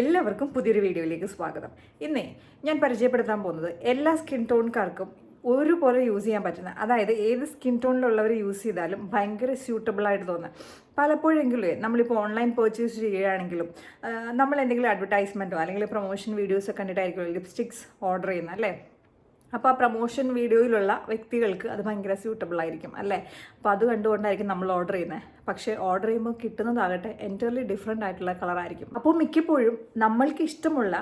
എല്ലാവർക്കും പുതിയൊരു വീഡിയോയിലേക്ക് സ്വാഗതം. ഇന്നേ ഞാൻ പരിചയപ്പെടുത്താൻ പോകുന്നത് എല്ലാ സ്കിൻ ടോൺകാർക്കും ഒരുപോലെ യൂസ് ചെയ്യാൻ പറ്റുന്ന അതായത് ഏത് സ്കിൻ ടോണിലുള്ളവർ യൂസ് ചെയ്താലും ഭയങ്കര സ്യൂട്ടബിൾ ആയിട്ട് തോന്നുന്നത് പലപ്പോഴെങ്കിലും നമ്മളിപ്പോൾ ഓൺലൈൻ പർച്ചേസ് ചെയ്യുകയാണെങ്കിലും നമ്മൾ എന്തെങ്കിലും അഡ്വർടൈസ്മെന്റോ അല്ലെങ്കിൽ പ്രൊമോഷൻ വീഡിയോസോ കണ്ടിട്ടായിരിക്കും ലിപ്സ്റ്റിക്സ് ഓർഡർ ചെയ്യുന്നത് അല്ലേ? അപ്പോൾ ആ പ്രൊമോഷൻ വീഡിയോയിലുള്ള വ്യക്തികൾക്ക് അത് ഭയങ്കര സ്യൂട്ടബിൾ ആയിരിക്കും അല്ലേ? അപ്പോൾ അത് കണ്ടുകൊണ്ടായിരിക്കും നമ്മൾ ഓർഡർ ചെയ്യുന്നത് പക്ഷേ ഓർഡർ ചെയ്യുമ്പോൾ കിട്ടുന്നതാകട്ടെ എന്റയർലി ഡിഫറെന്റ് ആയിട്ടുള്ള കളറായിരിക്കും അപ്പോൾ മിക്കപ്പോഴും നമ്മൾക്ക് ഇഷ്ടമുള്ള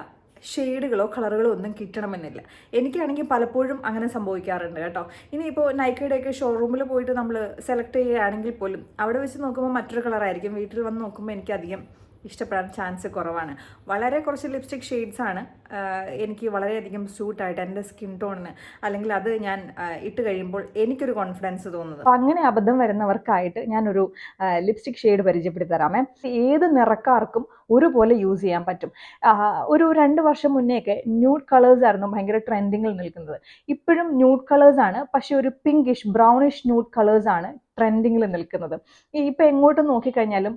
ഷെയ്ഡുകളോ കളറുകളോ ഒന്നും കിട്ടണമെന്നില്ല. എനിക്കാണെങ്കിൽ പലപ്പോഴും അങ്ങനെ സംഭവിക്കാറുണ്ട് കേട്ടോ. ഇനിയിപ്പോൾ നൈക്കയുടെയൊക്കെ ഷോറൂമിൽ പോയിട്ട് നമ്മൾ സെലക്ട് ചെയ്യുകയാണെങ്കിൽ പോലും അവിടെ വെച്ച് നോക്കുമ്പോൾ മറ്റൊരു കളറായിരിക്കും വീട്ടിൽ വന്ന് നോക്കുമ്പോൾ എനിക്കധികം ഇഷ്ടപ്പെടാൻ ചാൻസ് കുറവാണ്. വളരെ കുറച്ച് ലിപ്സ്റ്റിക് ഷെയ്ഡ്സ് ആണ്. ആഹ് എനിക്ക് വളരെയധികം സ്യൂട്ടായിട്ട് എന്റെ സ്കിൻ ടോണിന് അല്ലെങ്കിൽ അത് ഞാൻ ഇട്ട് കഴിയുമ്പോൾ എനിക്കൊരു കോൺഫിഡൻസ് തോന്നുന്നത്. അപ്പം അങ്ങനെ അബദ്ധം വരുന്നവർക്കായിട്ട് ഞാനൊരു ലിപ്സ്റ്റിക് ഷെയ്ഡ് പരിചയപ്പെടുത്തി തരാമേ. ഏത് നിറക്കാർക്കും ഒരുപോലെ യൂസ് ചെയ്യാൻ പറ്റും. ഒരു രണ്ട് വർഷം മുന്നേയൊക്കെ ന്യൂഡ് കളേഴ്സ് ആയിരുന്നു ഭയങ്കര ട്രെൻഡിങ്ങിൽ നിൽക്കുന്നത്. ഇപ്പോഴും ന്യൂഡ് കളേഴ്സ് ആണ്. പക്ഷേ ഒരു പിങ്കിഷ് ബ്രൗണിഷ് ന്യൂഡ് കളേഴ്സ് ആണ് ട്രെൻഡിങ്ങിൽ നിൽക്കുന്നത്. ഇപ്പം എങ്ങോട്ട് നോക്കിക്കഴിഞ്ഞാലും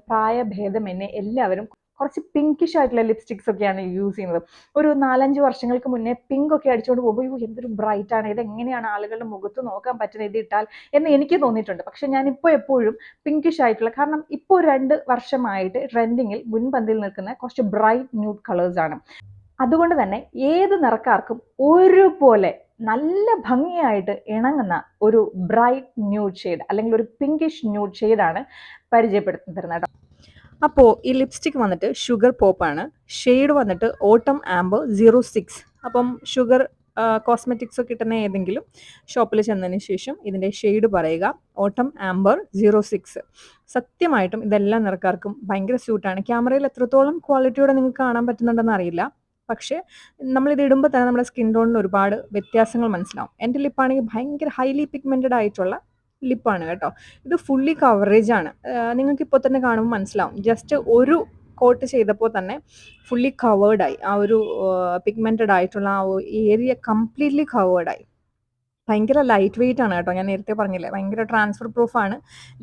എന്നെ എല്ലാവരും കുറച്ച് പിങ്കിഷ് ആയിട്ടുള്ള ലിപ്സ്റ്റിക്സ് ഒക്കെയാണ് യൂസ് ചെയ്യുന്നത്. ഒരു നാലഞ്ച് വർഷങ്ങൾക്ക് മുന്നേ പിങ്ക് ഒക്കെ അടിച്ചുകൊണ്ട് പോകുമ്പോൾ "അയ്യോ, എന്തൊരു ബ്രൈറ്റ് ആണ്. ഇത് എങ്ങനെയാണ് ആളുകളുടെ മുഖത്ത് നോക്കാൻ പറ്റുന്നത്? ഇത് ഇട്ടാൽ? എന്ന് എനിക്ക് തോന്നിയിട്ടുണ്ട്. പക്ഷെ ഞാൻ ഇപ്പോൾ എപ്പോഴും പിങ്കിഷ് ആയിട്ടുള്ള കാരണം ഇപ്പോൾ രണ്ട് വർഷമായിട്ട് ട്രെൻഡിങ്ങിൽ മുൻപന്തിയിൽ നിൽക്കുന്ന കുറച്ച് ബ്രൈറ്റ് ന്യൂഡ് കളേഴ്സ് ആണ്. അതുകൊണ്ട് തന്നെ ഏത് നിറക്കാർക്കും ഒരുപോലെ നല്ല ഭംഗിയായിട്ട് ഇണങ്ങുന്ന ഒരു ബ്രൈറ്റ് ന്യൂഡ് ഷെയ്ഡ് അല്ലെങ്കിൽ ഒരു പിങ്കിഷ് ന്യൂഡ് ഷെയ്ഡാണ് പരിചയപ്പെടുത്തി തരുന്നത് കേട്ടോ. അപ്പോൾ ഈ ലിപ്സ്റ്റിക് വന്നിട്ട് ഷുഗർ പോപ്പാണ് ഷെയ്ഡ് വന്നിട്ട് ഓട്ടം ആംബർ സീറോ സിക്സ് അപ്പം ഷുഗർ കോസ്മെറ്റിക്സ് കിട്ടുന്ന ഏതെങ്കിലും ഷോപ്പിൽ ചെന്നതിന് ശേഷം ഇതിന്റെ ഷെയ്ഡ് പറയുക. ഓട്ടം ആംബർ സീറോ സിക്സ് സത്യമായിട്ടും ഇതെല്ലാം നിറക്കാർക്കും ഭയങ്കര സ്യൂട്ടാണ് ക്യാമറയിൽ എത്രത്തോളം ക്വാളിറ്റിയോടെ നിങ്ങൾക്ക് കാണാൻ പറ്റുന്നുണ്ടെന്ന് അറിയില്ല. പക്ഷേ നമ്മളിത് ഇടുമ്പോൾ തന്നെ നമ്മുടെ സ്കിൻ ടോണിന് ഒരുപാട് വ്യത്യാസങ്ങൾ മനസ്സിലാവും. എന്റെ ലിപ്പാണെങ്കിൽ ഭയങ്കര ഹൈലി പിഗ്മെന്റഡ് ആയിട്ടുള്ള ലിപ്പാണ് കേട്ടോ. ഇത് ഫുള്ളി കവറേജ് ആണ്. നിങ്ങൾക്ക് ഇപ്പോൾ തന്നെ കാണുമ്പോൾ മനസ്സിലാവും. ജസ്റ്റ് ഒരു കോട്ട് ചെയ്തപ്പോൾ തന്നെ ഫുള്ളി കവേർഡായി ആ ഒരു പിഗ്മെന്റഡ് ആയിട്ടുള്ള ആ ഏരിയ കംപ്ലീറ്റ്ലി കവേർഡായി ഭയങ്കര ലൈറ്റ് വെയിറ്റ് ആണ് കേട്ടോ. ഞാൻ നേരത്തെ പറഞ്ഞില്ലേ ഭയങ്കര ട്രാൻസ്ഫർ പ്രൂഫാണ്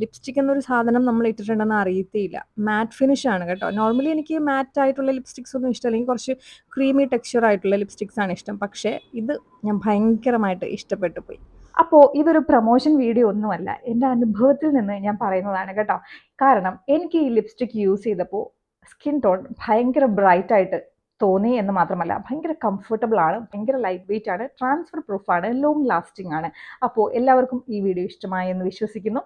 ലിപ്സ്റ്റിക് എന്നൊരു സാധനം നമ്മൾ ഇട്ടിട്ടുണ്ടെന്ന് അറിയത്തേയില്ല. മാറ്റ് ഫിനിഷ് ആണ് കേട്ടോ. നോർമലി എനിക്ക് മാറ്റ് ആയിട്ടുള്ള ലിപ്സ്റ്റിക്സ് ഒന്നും ഇഷ്ടമല്ല. എനിക്ക് കുറച്ച് ക്രീമി ടെക്സ്ചർ ആയിട്ടുള്ള ലിപ്സ്റ്റിക്സ് ആണ് ഇഷ്ടം. പക്ഷേ ഇത് ഞാൻ ഭയങ്കരമായിട്ട് ഇഷ്ടപ്പെട്ടു പോയി. അപ്പോൾ ഇതൊരു പ്രൊമോഷൻ വീഡിയോ ഒന്നുമല്ല എന്റെ അനുഭവത്തിൽ നിന്ന് ഞാൻ പറയുന്നതാണ് കേട്ടോ. കാരണം എനിക്ക് ഈ ലിപ്സ്റ്റിക് യൂസ് ചെയ്തപ്പോൾ സ്കിൻ ടോൺ ഭയങ്കര ബ്രൈറ്റ് ആയിട്ട് തോന്നി എന്ന് മാത്രമല്ല ഭയങ്കര കംഫർട്ടബിൾ ആണ് ഭയങ്കര ലൈറ്റ് വെയിറ്റ് ആണ് ട്രാൻസ്ഫർ പ്രൂഫ് ആണ് ലോങ് ലാസ്റ്റിംഗ് ആണ്. അപ്പോൾ എല്ലാവർക്കും ഈ വീഡിയോ ഇഷ്ടമായി എന്ന് വിശ്വസിക്കുന്നു.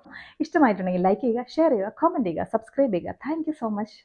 ഇഷ്ടമായിട്ടുണ്ടെങ്കിൽ ലൈക്ക് ചെയ്യുക ഷെയർ ചെയ്യുക കമന്റ് ചെയ്യുക സബ്സ്ക്രൈബ് ചെയ്യുക. Thank so much